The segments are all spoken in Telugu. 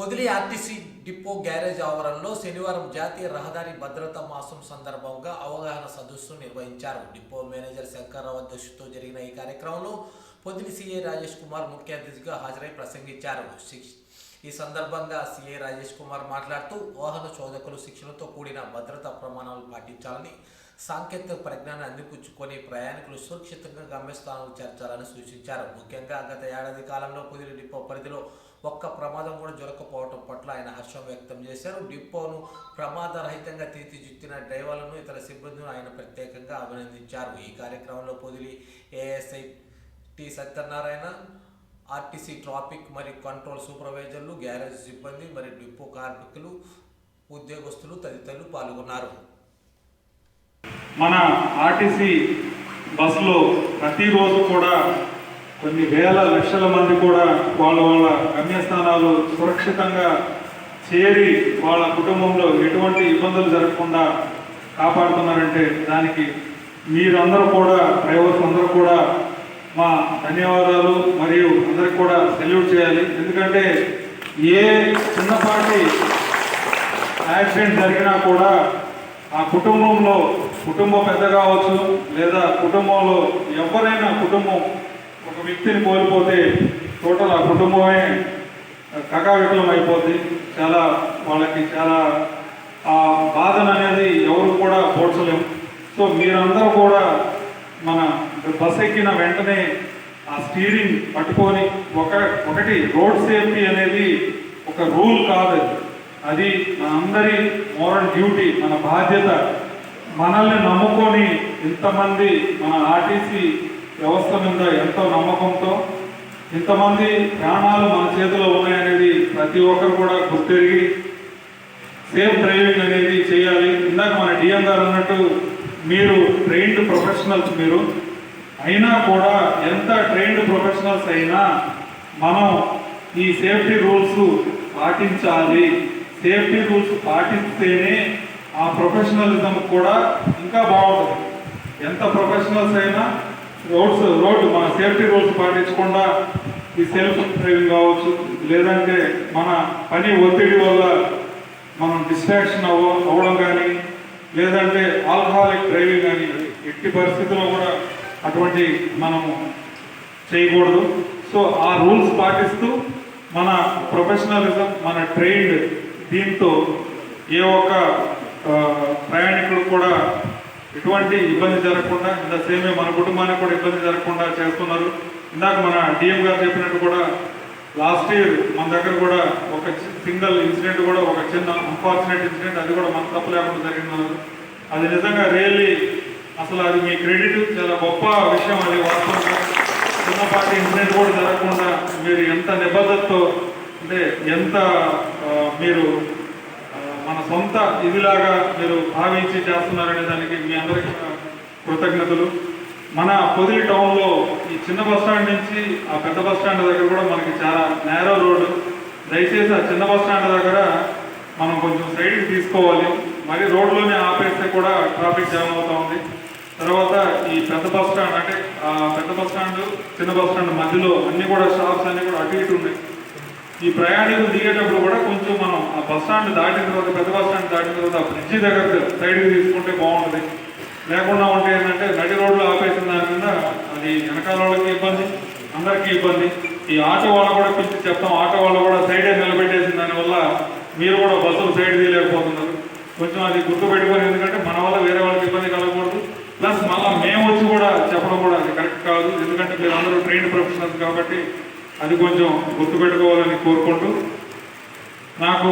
Podili RTC depot garage ఆవరణలో శనివారం జాతీయ రహదారి భద్రతా మాసం సందర్భంగా అవగాహన సదస్సు నిర్వహించారు. డిపో మేనేజర్ శంకర్రావు అధ్యక్షతతో జరిగిన ఈ కార్యక్రమంలో పొదిలి సీఏ రాజేష్ కుమార్ ముఖ్య అతిథిగా హాజరై ప్రసంగించారు. శిక్ష- ఈ సందర్భంగా సీఏ రాజేష్ కుమార్ మాట్లాడుతూ వాహన చోదకులు శిక్షణతో కూడిన భద్రతా ప్రమాణాలు పాటించాలని సాంకేతిక పరిజ్ఞానం అందిపుచ్చుకొని ప్రయాణికులు సురక్షితంగా గమ్యస్థానాలు చేర్చాలని సూచించారు. ముఖ్యంగా గత ఏడాది కాలంలో పొదిలి డిపో పరిధిలో ఒక్క ప్రమాదం కూడా జరగకపోవటం పట్ల ఆయన హర్షం వ్యక్తం చేశారు. డిపోను ప్రమాదరహితంగా తీర్చిదిద్దిన డ్రైవర్లను ఇతర సిబ్బందిని ఆయన ప్రత్యేకంగా అభినందించారు. ఈ కార్యక్రమంలో Podili ASI T Satyanarayana RTC traffic మరియు కంట్రోల్ సూపర్వైజర్లు గ్యారేజ్ సిబ్బంది మరియు డిపో కార్మికులు ఉద్యోగస్తులు తదితరులు పాల్గొన్నారు. మన ఆర్టీసీ బస్సులో ప్రతిరోజు కూడా కొన్ని వేల లక్షల మంది కూడా వాళ్ళ వాళ్ళ గమ్యస్థానాలు సురక్షితంగా చేరి వాళ్ళ కుటుంబంలో ఎటువంటి ఇబ్బందులు జరగకుండా కాపాడుతున్నారంటే దానికి మీరందరూ కూడా డ్రైవర్స్ అందరూ కూడా మా ధన్యవాదాలు మరియు అందరికి కూడా సెల్యూట్ చేయాలి. ఎందుకంటే ఏ చిన్నపాటి యాక్సిడెంట్ జరిగినా కూడా ఆ కుటుంబంలో కుటుంబం పెద్ద కావచ్చు లేదా కుటుంబంలో ఎవరైనా కుటుంబం ఒక వ్యక్తిని కోల్పోతే టోటల్ ఆ కుటుంబమే కకావికలం అయిపోద్ది. చాలా వాళ్ళకి చాలా ఆ బాధను అనేది ఎవరు కూడా పోడ్చలేము సో మీరందరూ కూడా మన బస్ ఎక్కిన వెంటనే ఆ స్టీరింగ్ పట్టుకొని ఒక ఒకటి రోడ్ సేఫ్టీ అనేది ఒక రూల్ కాదు అది. అది మన అందరి మోరల్ డ్యూటీ మన బాధ్యత. మనల్ని నమ్ముకొని ఇంతమంది మన ఆర్టీసీ వ్యవస్థ మీద ఎంతో నమ్మకంతో ఇంతమంది ప్రాణాలు మన చేతిలో ఉన్నాయనేది ప్రతి ఒక్కరు కూడా గుర్తెరిగి సేఫ్ డ్రైవింగ్ అనేది చేయాలి. ఇందాక మన డిఎం గారు అన్నట్టు మీరు ట్రైన్డ్ ప్రొఫెషనల్స్ మీరు. అయినా కూడా ఎంత ట్రైన్డ్ ప్రొఫెషనల్స్ అయినా మనం ఈ సేఫ్టీ రూల్స్ పాటించాలి. సేఫ్టీ రూల్స్ పాటిస్తేనే ఆ ప్రొఫెషనలిజం కూడా ఇంకా బాగుంటుంది. ఎంత ప్రొఫెషనల్స్ అయినా రోడ్స్ రోడ్ మన సేఫ్టీ రూల్స్ పాటించకుండా ఈ సెల్ఫ్ డ్రైవింగ్ కావచ్చు లేదంటే మన పని ఒత్తిడి వల్ల మనం డిస్ట్రాక్షన్ అవ్వ అవ్వడం కానీ లేదంటే ఆల్కహాలిక్ డ్రైవింగ్ కానీ ఎట్టి పరిస్థితుల్లో కూడా అటువంటి మనము చేయకూడదు. సో ఆ రూల్స్ పాటిస్తూ మన ప్రొఫెషనలిజం మన ట్రైన్డ్ దీంతో ఏ ఒక్క ప్రయాణికుడు కూడా ఎటువంటి ఇబ్బంది జరగకుండా ఇంత సేమే మన కుటుంబానికి కూడా ఇబ్బంది జరగకుండా చేస్తున్నారు. ఇందాక మన డిఎం గారు చెప్పినట్టు కూడా లాస్ట్ ఇయర్ మన దగ్గర కూడా ఒక సింగిల్ ఇన్సిడెంట్ కూడా ఒక చిన్న అన్ఫార్చునేట్ ఇన్సిడెంట్ అది కూడా మన తప్పు లేకుండా జరిగిందన్నారు అది నిజంగా రియల్లీ అసలు అది మీ క్రెడిట్ చాలా గొప్ప విషయం అది వాస్తవంగా చిన్నపాటి ఇన్సిడెంట్ కూడా జరగకుండా మీరు ఎంత నిబద్ధతతో అంటే ఎంత మీరు సొంత ఇదిలాగా మీరు భావించి చేస్తున్నారనే దానికి మీ అందరికీ కృతజ్ఞతలు. మన పొదిలి టౌన్లో ఈ చిన్న బస్ స్టాండ్ నుంచి ఆ పెద్ద బస్ స్టాండ్ దగ్గర కూడా మనకి చాలా నేరో రోడ్డు దయచేసి ఆ చిన్న బస్ స్టాండ్ దగ్గర మనం కొంచెం సైడ్కి తీసుకోవాలి. మరి రోడ్లోనే ఆపేస్తే కూడా ట్రాఫిక్ జామ్ అవుతా ఉంది. తర్వాత ఈ పెద్ద బస్ స్టాండ్ అంటే ఆ పెద్ద బస్ స్టాండ్ చిన్న బస్ స్టాండ్ మధ్యలో అన్ని కూడా షాప్స్ అన్నీ కూడా అటు ఇటు ఉన్నాయి. ఈ ప్రయాణికులు దిగేటప్పుడు కూడా కొంచెం మనం ఆ బస్ స్టాండ్ దాటిన తర్వాత పెద్ద బస్ స్టాండ్ దాటిన తర్వాత ఆ బ్రిడ్జి దగ్గర సైడ్కి తీసుకుంటే బాగుంటుంది. లేకుండా ఉంటే ఏంటంటే నడి రోడ్లు ఆపేసిన దాని మీద అది వెనకాల వాళ్ళకి ఇబ్బంది అందరికీ ఇబ్బంది. ఈ ఆటో వాళ్ళు కూడా పిలిచి చెప్తాం ఆటో వాళ్ళు కూడా సైడే నిలబెట్టేసిన దానివల్ల మీరు కూడా బస్సులు సైడ్ తీయలేకపోతున్నారు. కొంచెం అది గుర్తు పెట్టుకొని ఎందుకంటే మన వల్ల వేరే వాళ్ళకి ఇబ్బంది కలగకూడదు. ప్లస్ మళ్ళీ మేము వచ్చి కూడా చెప్పడం కూడా అది కరెక్ట్ కాదు. ఎందుకంటే మీరు అందరూ ట్రైన్ ప్రొఫెషనల్స్ కాబట్టి అది కొంచెం గుర్తుపెట్టుకోవాలని కోరుకుంటూ నాకు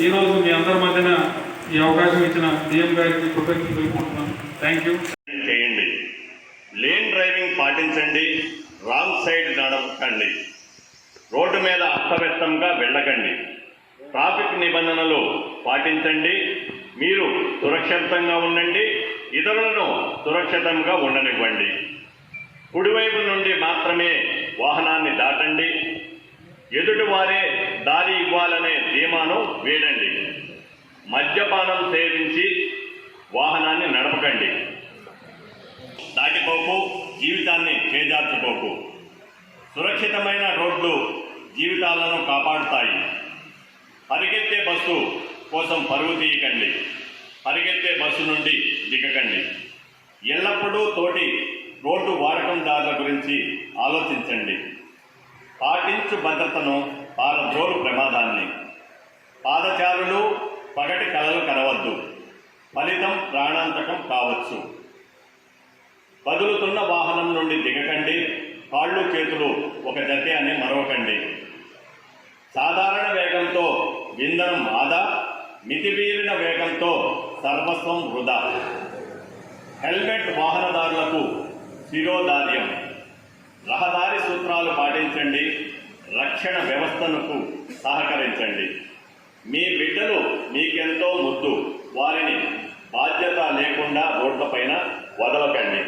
ఈరోజు మీ అందరి మధ్యన ఈ అవకాశం ఇచ్చిన డిఎం గారికి కృతజ్ఞతలు తెలుపుకుంటున్నాను. థ్యాంక్ యూ చేయండి. లేన్ డ్రైవింగ్ పాటించండి. రాంగ్ సైడ్ నడపకండి. రోడ్డు మీద అస్తవ్యస్తంగా వెళ్ళకండి. ట్రాఫిక్ నిబంధనలు పాటించండి. మీరు సురక్షితంగా ఉండండి. ఇతరులను సురక్షితంగా ఉండనివ్వండి. కుడివైపు నుండి మాత్రమే వాహనాన్ని దాటండి. ఎదుటివారే దారి ఇవ్వాలనే ధీమాను వీడండి. మద్యపానం సేవించి వాహనాన్ని నడపకండి. దాటిపోకు జీవితాన్ని చేజార్చుకోకు సురక్షితమైన రోడ్లు జీవితాలను కాపాడుతాయి. పరిగెత్తే బస్సు కోసం పరుగు తీయకండి. పరిగెత్తే బస్సు నుండి దిగకండి. ఎల్లప్పుడూ తోటి రోడ్డు వాడకందారుల గురించి ఆలోచించండి. పాటించు భద్రతను పారద్రోలు ప్రమాదాన్ని. పాదచారులు పగటి కలలు కనవద్దు. ఫలితం ప్రాణాంతకం కావచ్చు. కదులుతున్న వాహనం నుండి దిగకండి. కాళ్ళు చేతులు ఒక జతే అని మరవకండి. సాధారణ వేగంతో విందనం ఆదా. మితిమీరిన వేగంతో సర్వస్వం వృధా. హెల్మెట్ శిరోధార్యం రహదారి సూత్రాలు పాటించండి రక్షణ వ్యవస్థలకు సహకరించండి. మీ బిడ్డలు మీకెంతో ముద్దు వారిని బాధ్యత లేకుండా రోడ్లపైన వదలకండి.